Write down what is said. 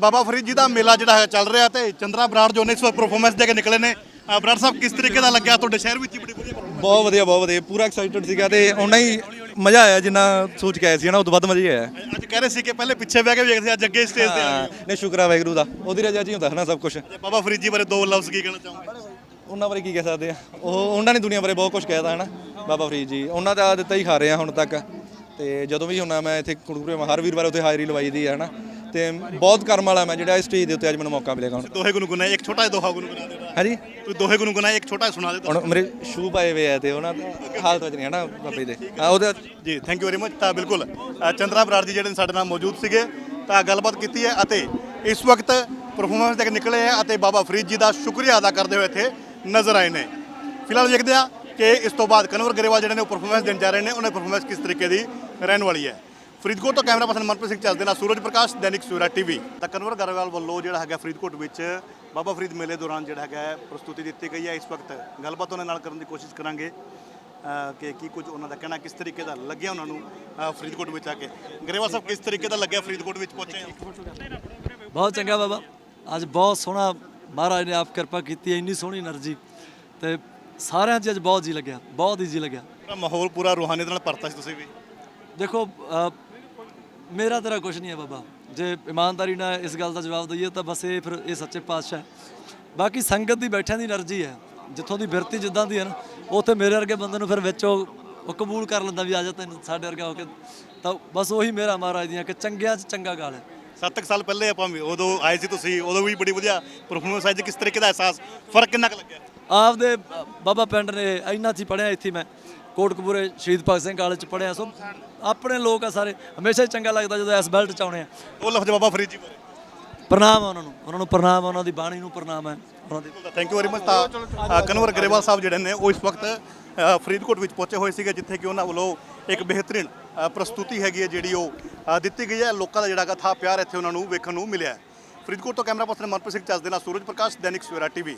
ਬਾਬਾ ਫਰੀਦ ਜੀ ਦਾ ਮੇਲਾ ਜਿਹੜਾ ਹੈ ਚੱਲ ਰਿਹਾ ਤੇ ਚੰਦਰਾ ਬਰਾੜ ਜੋ ਨੇ ਇਸ ਵਕਤ ਪਰਫਾਰਮੈਂਸ ਦੇ ਕੇ ਨਿਕਲੇ ਨੇ। ਅ, ਬਰਾੜ ਸਾਹਿਬ ਕਿਸ ਤਰੀਕੇ ਦਾ ਲੱਗਿਆ? ਤੁਹਾਡੇ ਸ਼ਹਿਰ ਵਿੱਚ ਹੀ ਬੜੀ ਵਧੀਆ performance ਬਹੁਤ ਵਧੀਆ ਬਹੁਤ ਵਧੀਆ। ਪੂਰਾ ਐਕਸਾਈਟਡ ਸੀਗਾ ਤੇ ਉਹਨਾਂ ਹੀ ਮਜ਼ਾ ਆਇਆ ਜਿੰਨਾ ਸੋਚ ਕੇ ਆਇਆ ਸੀ ਨਾ ਉਹ ਤੋਂ ਵੱਧ ਮਜ਼ਾ ਹੀ ਆਇਆ। ਅੱਜ ਕਹਿ ਰਹੇ ਸੀ ਕਿ ਪਹਿਲੇ ਪਿੱਛੇ ਬਹਿ ਕੇ ਵੇਖਦੇ ਅੱਜ ਅੱਗੇ ਸਟੇਜ ਤੇ ਆ ਹਾਂ, ਨਹੀਂ ਸ਼ੁਕਰ ਆ ਵਾਹਿਗੁਰੂ ਦਾ। ਉਹਦੀ ਰਜ਼ਾ 'ਚ ਹੀ ਹੁੰਦਾ ਹੈ ਨਾ ਸਭ ਕੁਝ। ਬਾਬਾ ਫਰੀਦ ਜੀ ਬਾਰੇ ਦੋ ਲਫ਼ਜ਼ ਕੀ ਕਹਿਣਾ ਚਾਹੋਗੇ? ਉਹਨਾਂ ਬਾਰੇ ਕੀ ਕਹਿ ਸਕਦੇ ਆ? ਉਹ ਉਹਨਾਂ ਨੇ ਦੁਨੀਆ ਬਾਰੇ ਬਹੁਤ ਕੁਝ ਕਹਿਤਾ ਹੈ ਨਾ ਬਾਬਾ ਫਰੀਦ ਜੀ। ਉਹਨਾਂ ਦਾ ਦਿੱਤਾ ਹੀ ਖਾ ਰਹੇ ਆ ਹੁਣ ਤੱਕ। ਤੇ ਜਦੋਂ ਵੀ ਹੁੰਦਾ ਮੈਂ ਇੱਥੇ ਕੁੜਕੁਰੇ ਹਰ ਵੀਰਵਾਰ ਉੱਥੇ ਹਾਜ਼ਰੀ ਲਵਾਈ ਦੀ ਹੈ ਨਾ ਤੇ ਬਹੁਤ ਕਰਮ ਵਾਲਾ ਮੈਂ ਜਿਹੜਾ ਇਸ ਸਟੇਜ ਦੇ ਉੱਤੇ ਅੱਜ ਮੈਨੂੰ ਮੌਕਾ ਮਿਲੇਗਾ ਹੁਣ। ਦੋਹੇ ਗੁਨਗੁਨਾਏ ਇੱਕ ਛੋਟਾ ਜਿਹਾ ਦੋਹਾ ਗੁਨਗੁਨਾ ਦੇਣਾ ਹਾਂਜੀ? ਤੁਸੀਂ ਦੋਹੇ ਗੁਨਗੁਨਾਏ ਇੱਕ ਛੋਟਾ ਸੁਣਾ ਦਿਓ ਹੁਣ ਮੇਰੇ ਸ਼ੂ ਪਾਏ ਹੋਏ ਆ ਤੇ ਉਹਨਾਂ ਦਾ ਹਾਲਤ ਵਿੱਚ ਨਹੀਂ ਹੈ ਨਾ ਬਾਬੇ ਦੇ। ਆ ਉਹਦੇ ਜੀ ਥੈਂਕ ਯੂ ਵੈਰੀ ਮਚ ਤਾਂ ਬਿਲਕੁਲ ਚੰਦਰਾ ਬਰਾੜ ਜੀ ਜਿਹੜੇ ਸਾਡੇ ਨਾਲ ਮੌਜੂਦ ਸੀਗੇ ਤਾਂ ਗੱਲਬਾਤ ਕੀਤੀ ਹੈ ਅਤੇ ਇਸ ਵਕਤ ਪਰਫਾਰਮੈਂਸ ਤੱਕ ਨਿਕਲੇ ਹੈ ਅਤੇ ਬਾਬਾ ਫਰੀਦ ਜੀ ਦਾ ਸ਼ੁਕਰੀਆ ਅਦਾ ਕਰਦੇ ਹੋਏ ਇੱਥੇ ਨਜ਼ਰ ਆਏ ਨੇ। ਫਿਲਹਾਲ ਵੇਖਦੇ ਆ ਕਿ ਇਸ ਤੋਂ ਬਾਅਦ ਕਨਵਰ ਗਰੇਵਾਲ ਜਿਹੜੇ ਨੇ ਉਹ ਪਰਫਾਰਮੈਂਸ ਦੇਣ ਜਾ ਰਹੇ ਨੇ ਉਹਨਾਂ ਦੀ ਪਰਫਾਰਮੈਂਸ ਕਿਸ ਤਰੀਕੇ ਦੀ ਰਹਿਣ ਵਾਲੀ ਹੈ। ਫਰੀਦਕੋਟ ਤੋਂ ਕੈਮਰਾ ਪਰਸਨ ਮਨਪ੍ਰੀਤ ਸਿੰਘ ਚੱਲਦੇ ਨਾਲ ਸੂਰਜ ਪ੍ਰਕਾਸ਼ ਦੈਨਿਕ ਸੂਰਾ ਟੀਵੀ। ਤਾਂ ਕਨਵਰ ਗਰੇਵਾਲ ਵੱਲੋਂ ਜਿਹੜਾ ਹੈਗਾ ਫਰੀਦਕੋਟ ਵਿੱਚ ਬਾਬਾ ਫਰੀਦ ਮੇਲੇ ਦੌਰਾਨ ਜਿਹੜਾ ਹੈਗਾ ਪ੍ਰਸਤੁਤੀ ਦਿੱਤੀ ਗਈ ਹੈ। ਇਸ ਵਕਤ ਗੱਲਬਾਤ ਉਹਨਾਂ ਨਾਲ ਕਰਨ ਦੀ ਕੋਸ਼ਿਸ਼ ਕਰਾਂਗੇ। ਕਿ ਕੀ ਕੁਝ ਉਹਨਾਂ ਦਾ ਕਹਿਣਾ ਕਿਸ ਤਰੀਕੇ ਦਾ ਲੱਗਿਆ ਉਹਨਾਂ ਨੂੰ ਫਰੀਦਕੋਟ ਵਿੱਚ ਆ ਕੇ? ਗਰੇਵਾਲ ਸਾਹਿਬ ਕਿਸ ਤਰੀਕੇ ਦਾ ਲੱਗਿਆ ਫਰੀਦਕੋਟ ਵਿੱਚ ਪਹੁੰਚੇ ਬਹੁਤ ਚੰਗਾ ਬਾਬਾ। ਅੱਜ ਬਹੁਤ ਸੋਹਣਾ ਮਹਾਰਾਜ ਨੇ ਆਪ ਕਿਰਪਾ ਕੀਤੀ ਹੈ ਇੰਨੀ ਸੋਹਣੀ એનર્ਜੀ। ਤੇ ਸਾਰਿਆਂ 'ਚ ਅੱਜ ਬਹੁਤ ਜੀ ਲੱਗਿਆ ਬਹੁਤ ਈਜ਼ੀ ਲੱਗਿਆ। ਮਾਹੌਲ ਪੂਰਾ ਰੂਹਾਨੀਅਤ ਨਾਲ ਪਰਤਾ ਸੀ ਤੁਸੀਂ ਵੀ? ਦੇਖੋ ਮੇਰਾ ਤੇਰਾ ਕੁਝ ਨਹੀਂ ਹੈ ਬਾਬਾ। ਜੇ ਇਮਾਨਦਾਰੀ ਨਾਲ ਇਸ ਗੱਲ ਦਾ ਜਵਾਬ ਦਈਏ ਤਾਂ ਬਸ ਇਹ ਫਿਰ ਇਹ ਸੱਚੇ ਪਾਤਸ਼ਾਹ ਹੈ। ਬਾਕੀ ਸੰਗਤ ਦੀ ਬੈਠਿਆਂ ਦੀ એનર્ਜੀ ਹੈ। ਜਿੱਥੋਂ ਦੀ ਬਿਰਤੀ ਜਿੱਦਾਂ ਦੀ ਹੈ ਨਾ ਉੱਥੇ ਮੇਰੇ ਵਰਗੇ ਬੰਦੇ ਨੂੰ ਫਿਰ ਵਿੱਚ ਉਹ ਕਬੂਲ ਕਰ ਲੈਂਦਾ ਵੀ ਆ ਜਾ ਤੈਨੂੰ ਸਾਡੇ ਵਰਗਾ ਹੋ ਕੇ। ਤਾਂ ਬਸ ਉਹੀ ਮੇਰਾ ਮਹਾਰਾਜ ਦੀਆਂ ਕਿ ਚੰਗਿਆਂ 'ਚ ਚੰਗਾ ਗਾਲ ਹੈ। 7 ਸਾਲ ਪਹਿਲੇ ਆਪਾਂ ਵੀ ਉਦੋਂ ਆਏ ਸੀ ਤੁਸੀਂ ਉਦੋਂ ਵੀ ਬੜੀ ਵਧੀਆ ਪਰਫਾਰਮੈਂਸ ਅੱਜ ਕਿਸ ਤਰੀਕੇ ਦਾ ਅਹਿਸਾਸ ਫ਼ਰਕ ਕਿੰਨਾ ਕੁ ਲੱਗਿਆ? ਆਪਦੇ ਬਾਬਾ ਪਿੰਡ ਨੇ ਇੰਨਾ ਸੀ ਪੜਿਆ ਇੱਥੇ ਮੈਂ। ਕੋਟਕਪੂਰੇ ਸ਼ਹੀਦ ਭਗਤ ਸਿੰਘ ਕਾਲਜ ਚ ਪੜਿਆ ਸੋ ਆਪਣੇ ਲੋਕ ਆ ਸਾਰੇ। ਹਮੇਸ਼ਾ ਹੀ ਚੰਗਾ ਲੱਗਦਾ ਜਦੋਂ ਇਸ ਬੈਲਟ ਚ ਆਉਣੇ ਆ। ਉਹ ਲਫ਼ਜ਼ ਬਾਬਾ ਫਰੀਦ ਜੀ ਬਾਰੇ। ਪ੍ਰਣਾਮ ਆ ਉਹਨਾਂ ਨੂੰ। ਉਹਨਾਂ ਨੂੰ ਪ੍ਰਣਾਮ ਆ ਉਹਨਾਂ ਦੀ ਬਾਣੀ ਨੂੰ ਪ੍ਰਣਾਮ ਹੈ ਉਹਨਾਂ ਦੀ ਥੈਂਕ ਯੂ ਵੈਰੀ ਮਚ ਤਾਂ ਕਨਵਰ ਗਰੇਵਾਲ ਸਾਹਿਬ ਜਿਹੜੇ ਨੇ ਉਹ ਇਸ ਵਕਤ ਅ, ਫਰੀਦਕੋਟ ਵਿੱਚ ਪਹੁੰਚੇ ਹੋਏ ਸੀਗੇ ਜਿੱਥੇ ਕਿ ਉਹਨਾਂ ਵੱਲੋਂ ਇੱਕ ਬਿਹਤਰੀਨ ਅ, ਪ੍ਰਸਤੁਤੀ ਹੈਗੀ ਹੈ ਜਿਹੜੀ ਉਹ ਅ, ਦਿੱਤੀ ਗਈ ਹੈ। ਲੋਕਾਂ ਦਾ ਜਿਹੜਾ ਗਾ ਥਾ ਪਿਆਰ ਇੱਥੇ ਉਹਨਾਂ ਨੂੰ ਵੇਖਣ ਨੂੰ ਮਿਲਿਆ ਹੈ। ਫਰੀਦਕੋਟ ਤੋਂ ਕੈਮਰਾ ਪਰਸਨ ਮਨਪ੍ਰੀਤ ਸਿੰਘ ਚੱਜ ਦੇ ਨਾਲ ਸੂਰਜ ਪ੍ਰਕਾਸ਼ ਦੈਨਿਕ ਸਵੇਰਾ ਟੀਵੀ।